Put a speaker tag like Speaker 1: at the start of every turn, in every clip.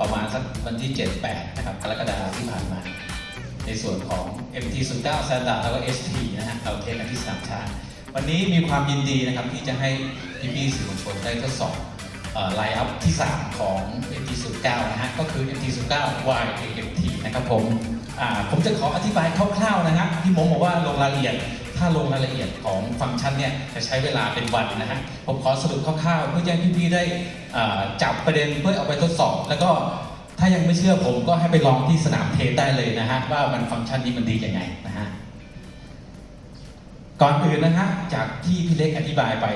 Speaker 1: ประมาณสักวันที่ 7-8 นะครับกรกฎาคมที่ผ่านมา ในส่วนของ MT09 Standard แล้วก็ ST นะฮะเราเทสกันที่สนามช้างวันนี้มีความยินดีนะครับที่จะให้พี่ๆสื่อมวลชนได้ทดสอบไลน์อัพที่ 3 ของ MT09 นะฮะก็คือ MT09 YAMT นะครับผมผมจะขออธิบายคร่าวๆนะฮะที่ผมบอกว่าลงรายละเอียด ถ้าลงรายละเอียดของฟังก์ชันเนี่ยจะใช้เวลาเป็นวันนะฮะ ผมขอสรุปคร่าวๆ เพื่อให้พี่ๆได้จับประเด็นเพื่อเอาไปทดสอบ แล้วก็ถ้ายังไม่เชื่อผมก็ให้ไปลองที่สนามเทสได้เลยนะฮะ ว่ามันฟังก์ชันนี้มันดียังไงนะฮะ ก่อนอื่นนะฮะ จากที่พี่เล็กอธิบายไป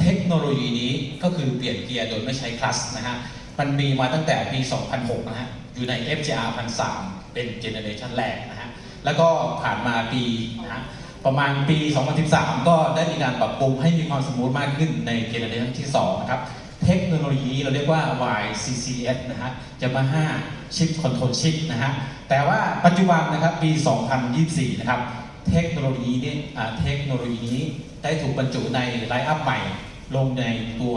Speaker 1: เทคโนโลยีนี้ก็คือเปลี่ยนเกียร์โดยไม่ใช้คลัตช์นะฮะ มันมีมาตั้งแต่ปี 2006 นะฮะ อยู่ใน FJR 1003 เป็นเจเนอเรชันแรกนะฮะ แล้วก็ผ่านมาปีนะฮะ ประมาณปี 2013 ก็ได้มีการปรับปรุงให้มีความสมูทมากขึ้นในเจเนอเรชันที่ 2 นะครับ เทคโนโลยีเราเรียกว่า YCCS นะฮะจะมา5ชิปคอนโทรลชิปนะฮะ แต่ว่าปัจจุบันนะครับ ปี 2024 นะครับ เทคโนโลยีนี้อ่าเทคโนโลยีนี้ได้ถูกบรรจุในไลน์อัพใหม่ ลงในตัว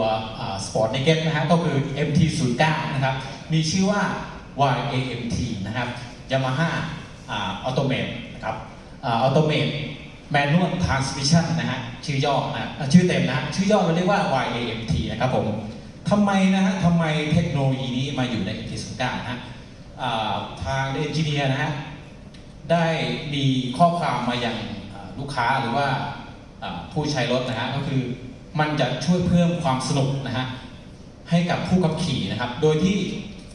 Speaker 1: สปอร์ตในเก็ตนะฮะ ก็คือ MT09 นะครับ มีชื่อว่า YAMT นะครับ Yamaha ออโตเมตนะครับออโตเมต แมนนวลทรานสมิชันนะฮะชื่อย่อนะอะชื่อเต็มนะชื่อย่อเราเรียกว่า YAMT นะครับผมทำไมนะฮะทำไมเทคโนโลยีนี้มาอยู่ใน MT09 นะฮะอ่าทางเอนจิเนียร์นะฮะได้มีข้อความมาอย่างลูกค้าหรือว่าอ่าผู้ใช้รถนะฮะก็คือมันจะช่วยเพิ่มความสนุกนะฮะให้กับผู้ขับขี่นะครับ โดยที่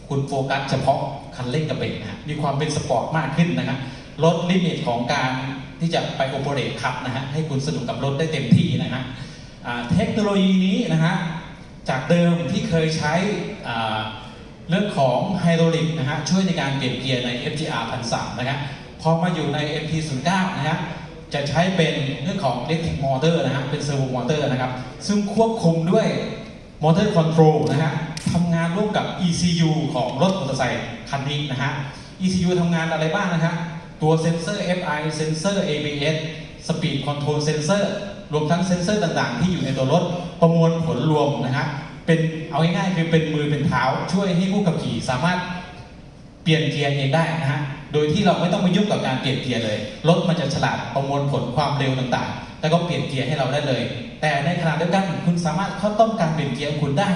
Speaker 1: คุณโฟกัสเฉพาะคันเร่งกับเบรกนะฮะมีความเป็นสปอร์ตมากขึ้นนะครับ ลดลิมิตของการที่จะไปโอเปเรตขับนะฮะให้คุณสนุกกับรถได้เต็มที่นะฮะเทคโนโลยีนี้นะฮะจากเดิมที่เคยใช้เรื่องของไฮดรอลิกนะฮะช่วยในการเปลี่ยนเกียร์ใน FGR 1003นะครับพอมาอยู่ใน MT09 นะฮะจะใช้เป็นเรื่องของ Electric Motor นะฮะเป็น Servo Motor นะครับ ซึ่งควบคุมด้วย Motor Control นะฮะทำงานร่วมกับ ECU ของรถมอเตอร์ไซค์คันนี้นะฮะ ECU ทำงานอะไรบ้างนะฮะ ตัวเซนเซอร์ FI เซนเซอร์ ABS Speed Control Sensor รวมทั้งเซนเซอร์ต่างๆ ที่อยู่ในตัวรถประมวลผลรวมนะฮะเป็นเอาง่ายๆคือเป็นมือเป็นเท้า ช่วยให้ผู้ขับขี่สามารถเปลี่ยนเกียร์เองได้นะฮะโดยที่เราไม่ต้องไปยุ่งกับการเปลี่ยนเกียร์เลยรถมันจะฉลาดประมวลผลความเร็วต่างๆ แล้วก็เปลี่ยนเกียร์ให้เราได้เลย แต่ในขณะเดียวกันคุณสามารถเข้าต้มการเปลี่ยนเกียร์คุณได้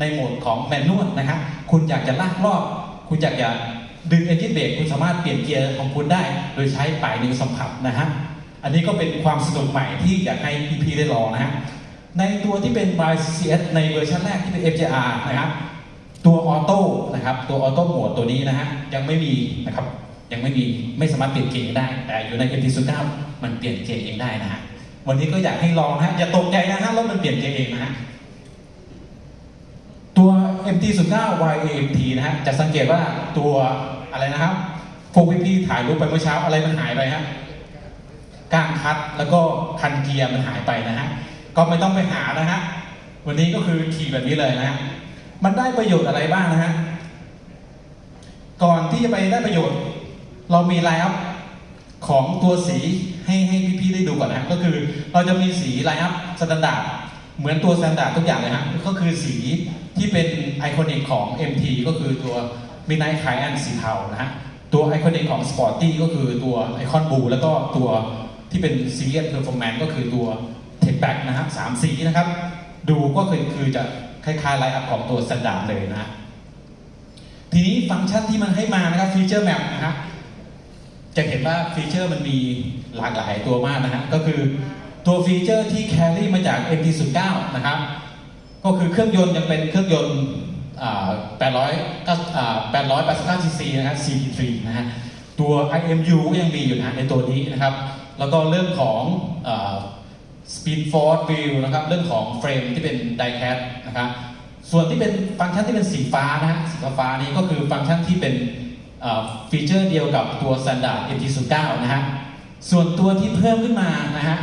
Speaker 1: ในโหมดของแมนนวลนะฮะคุณอยากจะลากรอบ คุณอยากจะ ดึงเอนจินเบรกคุณสามารถเปลี่ยนเกียร์ของคุณได้ โดยใช้ปลายนิ้วสัมผัสนะฮะ อันนี้ก็เป็นความสนุกใหม่ที่อยากให้พี่ๆได้ลองนะฮะ ในตัวที่เป็น by CS ในเวอร์ชันแรกที่เป็น FJR นะครับ ตัวออโต้นะครับ ตัวออโต้โหมดตัวนี้นะฮะ ยังไม่มีนะครับ ยังไม่มีไม่สามารถเปลี่ยนเกียร์เองได้ แต่อยู่ใน MT09 มันเปลี่ยนเกียร์เองได้นะฮะ วันนี้ก็อยากให้ลองนะฮะ อย่าตกใจนะฮะรถมันเปลี่ยนเกียร์เองนะฮะตัว MT09 YAMT นะฮะ จะสังเกตว่าตัว อะไรนะครับพวกพี่ๆถ่ายรูปไปเมื่อเช้าอะไรมันหายไปฮะก้างคัดแล้วก็คันเกียร์มันหายไปนะฮะก็ไม่ต้องไปหานะฮะวันนี้ก็คือขี่แบบนี้เลยนะฮะมันได้ประโยชน์อะไรบ้างนะฮะก่อนที่จะไปได้ประโยชน์ เรามีไลน์อัพของตัวสีให้ให้พี่ๆได้ดูก่อนนะก็คือเราจะมีสีไลน์อัพสแตนดาร์ดเหมือนตัวสแตนดาร์ดทุกอย่างเลยฮะก็คือสีที่เป็นไอคอนิกของ MT ก็คือตัว Midnight Cayenne สีเทานะฮะตัวไอคอนิกของ Sporty ก็คือตัวไอคอนบูแล้วก็ตัวที่เป็น Serious Performance ก็คือตัว Tech Back นะฮะสามสีนะครับ ดูก็คือคือจะคล้ายๆไลน์อัพของตัวสแตนดาร์ดเลยนะฮะทีนี้ฟังก์ชันที่มันให้มานะครับฟีเจอร์แมปนะฮะจะเห็นว่าฟีเจอร์มันมีหลากหลายตัวมากนะฮะก็คือตัวฟีเจอร์ที่แครี่มาจาก MT09 นะครับ ก็คือเครื่องยนต์ยังเป็นเครื่องยนต์ 800ก็อ่า889 cc นะครับ CT3 นะฮะ ตัว IMU ก็ยังมีอยู่นะในตัวนี้นะครับ แล้วก็เรื่องของอ Speed Force Wheel นะครับ เรื่องของเฟรมที่เป็น Diecast นะครับ ส่วนที่เป็นฟังก์ชันที่เป็นสีฟ้านะฮะ สีฟ้านี้ก็คือฟังก์ชันที่เป็นฟีเจอร์เดียวกับตัว Standard MT09 นะฮะ ส่วนตัวที่เพิ่มขึ้นมานะฮะ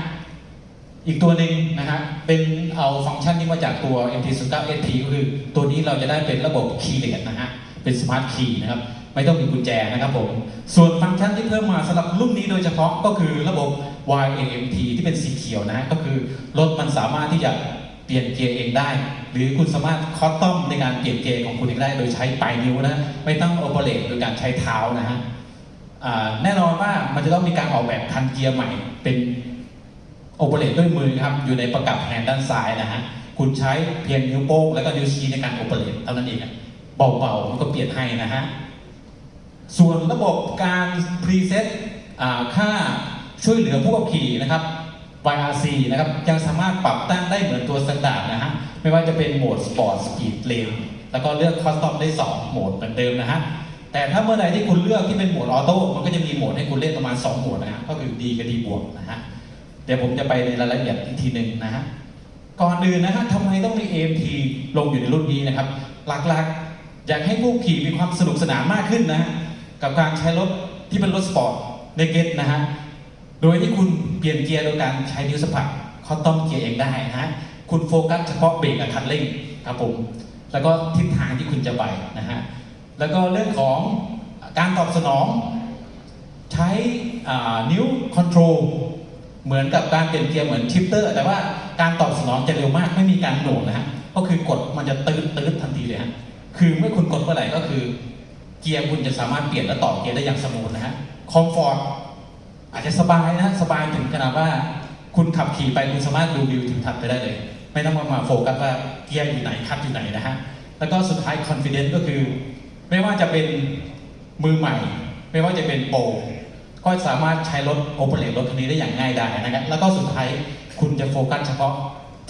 Speaker 1: อีกตัวหนึ่งนะฮะเป็นเอาฟังก์ชันนี้มาจากตัว MT09 ST ก็คือตัวนี้เราจะได้เป็นระบบ Keyless นะฮะเป็น Smart Key นะครับไม่ต้องมีกุญแจนะครับผมส่วนฟังก์ชันที่เพิ่มมาสำหรับรุ่นนี้โดยเฉพาะก็คือระบบ YAMT ที่เป็นสีเขียวนะฮะก็คือรถมันสามารถที่จะเปลี่ยนเกียร์เองได้ หรือคุณสามารถคอสตอมในการเปลี่ยนเกียร์ของคุณเองได้ โดยใช้ปลายนิ้วนะไม่ต้องโอเปเรตโดยการใช้เท้านะฮะแน่นอนว่ามันจะต้องมีการออกแบบคันเกียร์ใหม่เป็น โอเปเรตด้วยมือครับอยู่ในประกับแฮนด์ด้านซ้ายนะฮะคุณใช้เพียงนิ้วโป้งแล้วก็นิ้วชี้ในการโอเปเรตเท่านั้นเองเบาๆมันก็เปลี่ยนให้นะฮะส่วนระบบการพรีเซตค่าช่วยเหลือผู้ขับขี่นะครับ YRC นะครับยังสามารถปรับตั้งได้เหมือนตัวสแตนดาร์ดนะฮะไม่ว่าจะเป็นโหมดสปอร์ตสปีดเลนแล้วก็เลือกคอสตอมได้ 2 โหมดเหมือนเดิมนะฮะแต่ถ้าเมื่อใดที่คุณเลือกที่เป็นโหมดออโต้มันก็จะมีโหมดให้คุณเล่นประมาณ 2 โหมดนะฮะก็คือดีกับดีบวกนะฮะ เดี๋ยวผมจะไปในรายละเอียดอีกทีหนึ่งนะฮะก่อนอื่นนะฮะทำไมต้องมี AMT ลงอยู่ในรุ่นนี้นะครับ หลักๆ อยากให้ผู้ขี่มีความสนุกสนานมากขึ้นนะฮะกับการใช้รถที่เป็นรถสปอร์ตในเกตนะฮะโดยที่คุณเปลี่ยนเกียร์โดยการใช้นิ้วสัมผัสเขาต้องเกียร์เองได้นะฮะคุณโฟกัสเฉพาะเบรกกับคันเร่งครับผมแล้วก็ทิศทางที่คุณจะไปนะฮะแล้วก็เรื่องของการตอบสนอง ใช้นิ้วคอนโทรล เหมือนกับการเปลี่ยนเกียร์เหมือนชิปเตอร์ แต่ว่าการตอบสนองจะเร็วมากไม่มีการโหน่งนะฮะก็คือกดมันจะตื้นตื้นทันทีเลยฮะคือเมื่อคุณกดเมื่อไหร่ก็คือ เกียร์คุณจะสามารถเปลี่ยนและต่อเกียร์ได้อย่างสมูทนะฮะคอมฟอร์ตอาจจะสบายนะสบายถึงขนาดว่า คุณขับขี่ไปคุณสามารถดูวิวทิวทัศน์ไปได้เลย ไม่ต้องมามาโฟกัสว่าเกียร์อยู่ไหนคัดอยู่ไหนนะฮะแล้วก็สุดท้ายคอนฟ idence ก็คือ ไม่ว่าจะเป็นมือใหม่ ไม่ว่าจะเป็นโปร ก็สามารถใช้รถโอเปเรตรถคันนี้ได้อย่างง่ายดายนะครับแล้วก็สุดท้ายคุณจะโฟกัสเฉพาะ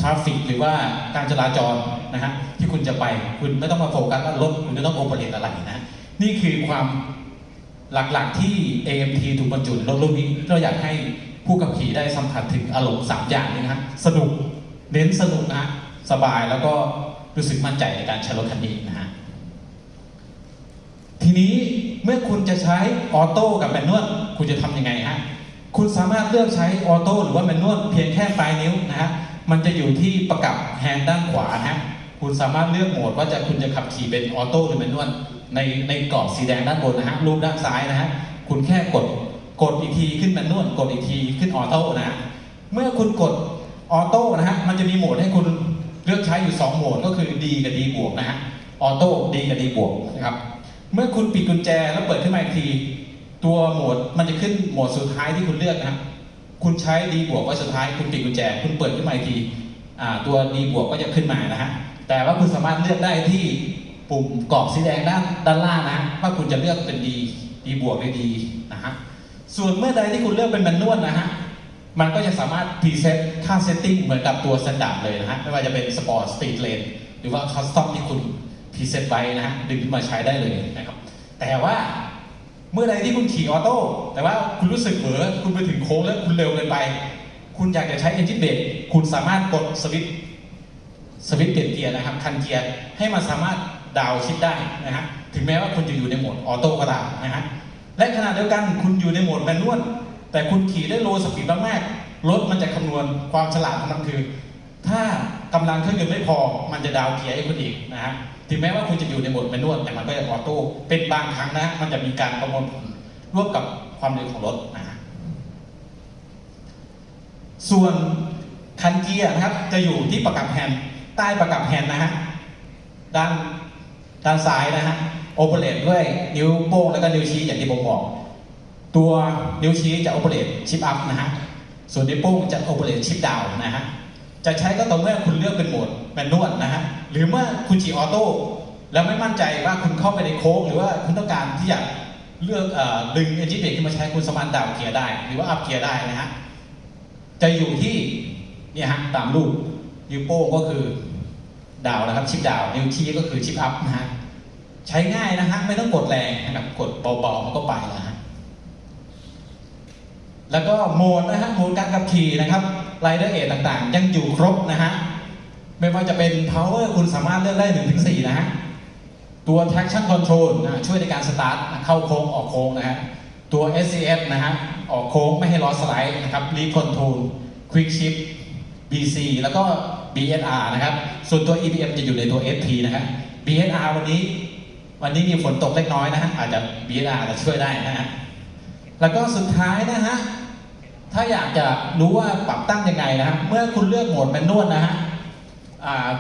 Speaker 1: ทราฟิกหรือว่าการจราจรนะฮะที่คุณจะไปคุณไม่ต้องมาโฟกัสว่ารถคุณจะต้องโอเปเรตอะไรนะ นี่คือความหลักๆที่ AMT ถูกบรรจุรถรุ่นนี้เราอยากให้ผู้ขับขี่ได้สัมผัสถึงอารมณ์สามอย่างนี้นะฮะสนุกเน้นสนุกนะฮะสบายแล้วก็รู้สึกมั่นใจในการใช้รถคันนี้นะฮะ ทีนี้เมื่อคุณจะใช้ออโต้กับแมนนวลคุณจะทำยังไงฮะคุณสามารถเลือกใช้ออโต้หรือว่าแมนนวลเพียงแค่ปลายนิ้วนะฮะมันจะอยู่ที่ประกับแฮนด์ด้านขวานะฮะคุณสามารถเลือกโหมดว่าจะคุณจะขับขี่เป็นออโต้หรือแมนนวลในในกรอบสีแดงด้านบนนะฮะรูปด้านซ้ายนะฮะคุณแค่กดกดอีกทีขึ้นแมนนวลกดอีกทีขึ้นออโต้นะฮะเมื่อคุณกดออโต้นะฮะมันจะมีโหมดให้คุณเลือกใช้อยู่ 2 โหมดก็คือดีกับดีบวกนะฮะออโต้ดีกับดีบวกนะครับ เมื่อคุณปิดกุญแจแล้วเปิดขึ้นมาอีกที ตัวโหมดมันจะขึ้นโหมดสุดท้ายที่คุณเลือกนะครับ คุณใช้ดีบวกไว้สุดท้ายคุณปิดกุญแจ คุณเปิดขึ้นมาอีกทีตัวดีบวกก็จะขึ้นมานะฮะแต่ว่าคุณสามารถเลือกได้ที่ปุ่มกรอบสีแดงด้านด้านล่างนะว่าคุณจะเลือกเป็นดีดีบวกหรือดีนะฮะส่วนเมื่อใดที่คุณเลือกเป็นแมนนวลนะฮะมันก็จะสามารถพรีเซตค่าเซตติ้งเหมือนกับตัวสแตนดาร์ดเลยนะฮะไม่ว่าจะเป็นสปอร์ตสตรีทเลนหรือว่าคัสตอมที่คุณ พรีเซตไว้นะฮะดึงขึ้นมาใช้ได้เลยนะครับ แต่ว่าเมื่อใดที่คุณขี่ออโต้แต่ว่าคุณรู้สึกเหมือคุณไปถึงโค้งแล้วคุณเร็วเกินไป คุณอยากจะใช้เอนจินเบรกคุณสามารถกดสวิตช์สวิตช์เปลี่ยนเกียร์นะครับ คันเกียร์ให้มันสามารถดาวชิปได้นะฮะถึงแม้ว่าคุณจะอยู่ในโหมดออโต้ก็ตามนะฮะและขณะเดียวกันคุณอยู่ในโหมดแมนนวลแต่คุณขี่ได้โลสปีดมากๆรถมันจะคำนวณความฉลาดของมันคือ ถ้ากำลังเครื่องยนต์ไม่พอมันจะดาวเกียร์ให้คุณอีกนะฮะ ถึงแม้ว่าคุณจะอยู่ในโหมดแมนนวลแต่มันก็จะออโต้เป็นบางครั้งนะมันจะมีการประมวลผลร่วมกับความเร็วของรถนะฮะส่วนคันเกียร์นะครับ จะอยู่ที่ประกับแฮนด์ใต้ประกับแฮนด์นะฮะด้านด้านซ้ายนะฮะโอเปเรตด้วยนิ้วโป้งแล้วก็นิ้วชี้อย่างที่ผมบอก ตัวนิ้วชี้จะโอเปเรตชิปอัพนะฮะส่วนนิ้วโป้งจะโอเปเรตชิปดาวนะฮะ จะใช้ก็ต่อเมื่อคุณเลือกเป็นโหมดแมนนวลนะฮะหรือเมื่อคุณขี่ออโต้แล้วไม่มั่นใจว่าคุณเข้าไปในโค้งหรือว่าคุณต้องการที่จะเลือกอดึงเอนจินเบรกขึ้นมาใช้คุณสามารถดาวเกียร์ได้ หรือว่าอัพเกียร์ได้นะฮะจะอยู่ที่เนี่ยฮะตามรูปนิ้วโป้งก็คือดาวนะครับชิปดาวนิ้วชี้ก็คือชิปอัพนะฮะใช้ง่ายนะฮะไม่ต้องกดแรงนะครับกดเบาๆมันก็ไปแล้วฮะแล้วก็โหมดนะฮะโหมดการขับขี่นะครับ รายละเอียดต่างๆ ยังอยู่ครบนะฮะ ไม่ว่าจะเป็น power คุณสามารถเลือกได้1นถึงสนะฮะ ตัว traction control นะช่วยในการสตาร์ทเข้าโค้งออกโค้งนะฮะ ตัว SCS นะฮะ ออกโค้งไม่ให้ล้อสไลด์นะครับ Lead Control Quick Shift BC แล้วก็ BSR นะครับ ส่วนตัว EBM จะอยู่ในตัว FT นะฮะ BSR วันนี้ วันนี้มีฝนตกเล็กน้อยนะฮะ อาจจะ BSR อาจจะช่วยได้นะฮะ แล้วก็สุดท้ายนะฮะ ถ้าอยากจะรู้ว่าปรับตั้งยังไงนะฮะเมื่อคุณเลือกโหมดแมนนวลนะฮะ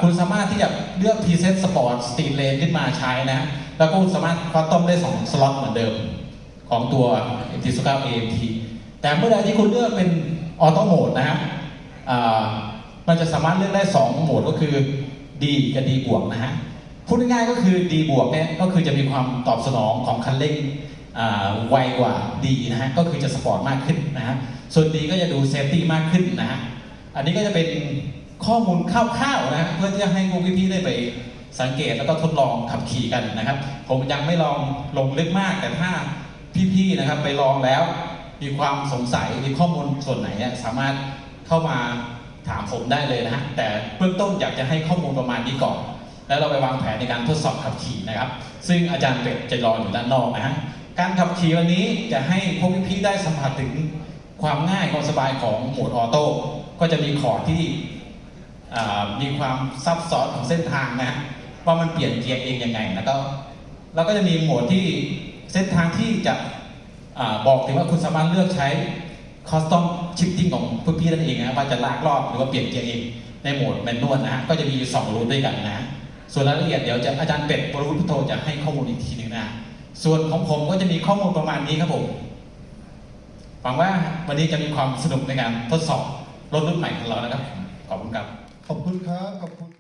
Speaker 1: คุณสามารถที่จะเลือก Preset Sport Street Lane ขึ้นมาใช้นะ แล้วก็คุณสามารถคัสตอมได้ 2 สล็อตเหมือนเดิม ของตัว MT 9 AMT แต่เมื่อใดที่คุณเลือกเป็นออโต้โหมดนะฮะมันจะสามารถเลือกได้ 2 โหมดก็คือ D กับ D บวกนะฮะ พูดง่ายๆก็คือ D บวกเนี่ยก็คือจะมีความตอบสนองของคันเร่ง ไวกว่า D นะฮะก็คือจะสปอร์ตมากขึ้นนะฮะส่วน D ก็จะดูเซฟตี้มากขึ้นนะฮะอันนี้ก็จะเป็นข้อมูลคร่าวๆนะฮะเพื่อที่จะให้พวกพี่ๆได้ไปสังเกตแล้วก็ทดลองขับขี่กันนะครับ ผมยังไม่ลองลงลึกมากแต่ถ้าพี่ๆนะครับไปลองแล้ว มีความสงสัยมีข้อมูลส่วนไหนสามารถเข้ามาถามผมได้เลยนะฮะแต่เบื้องต้นอยากจะให้ข้อมูลประมาณนี้ก่อน แล้วเราไปวางแผนในการทดสอบขับขี่นะครับ ซึ่งอาจารย์เป็ดจะรออยู่ด้านนอกนะฮะ การขับขี่วันนี้จะให้พวกพี่ได้สัมผัสถึงความง่ายความสบายของโหมดออโต้ก็จะมีขอที่มีความซับซ้อนของเส้นทางนะว่ามันเปลี่ยนเกียร์เองยังไงแล้วก็แล้วก็จะมีโหมดที่เส้นทางที่จะอบอกถึงว่าคุณสามารถเลือกใช้คอสตอมชิปติ้งของพวกพี่นั่นเองนะว่าจะลากรอบหรือว่าเปลี่ยนเกียร์เองในโหมดแมนนวลนะฮะก็จะมีอยู่สองรูทด้วยกันนะ ส่วนรายละเอียดเดี๋ยวจะอาจารย์เป็ดบรวุฒิพุทโธจะให้ข้อมูลอีกทีหนึงนะ ส่วนของผมก็จะมีข้อมูลประมาณนี้ครับผมหวังว่าวันนี้จะมีความสนุกในการทดสอบรถรุ่นใหม่ของเรานะครับ ขอบคุณครับ
Speaker 2: ขอบคุณครับ ขอบคุณ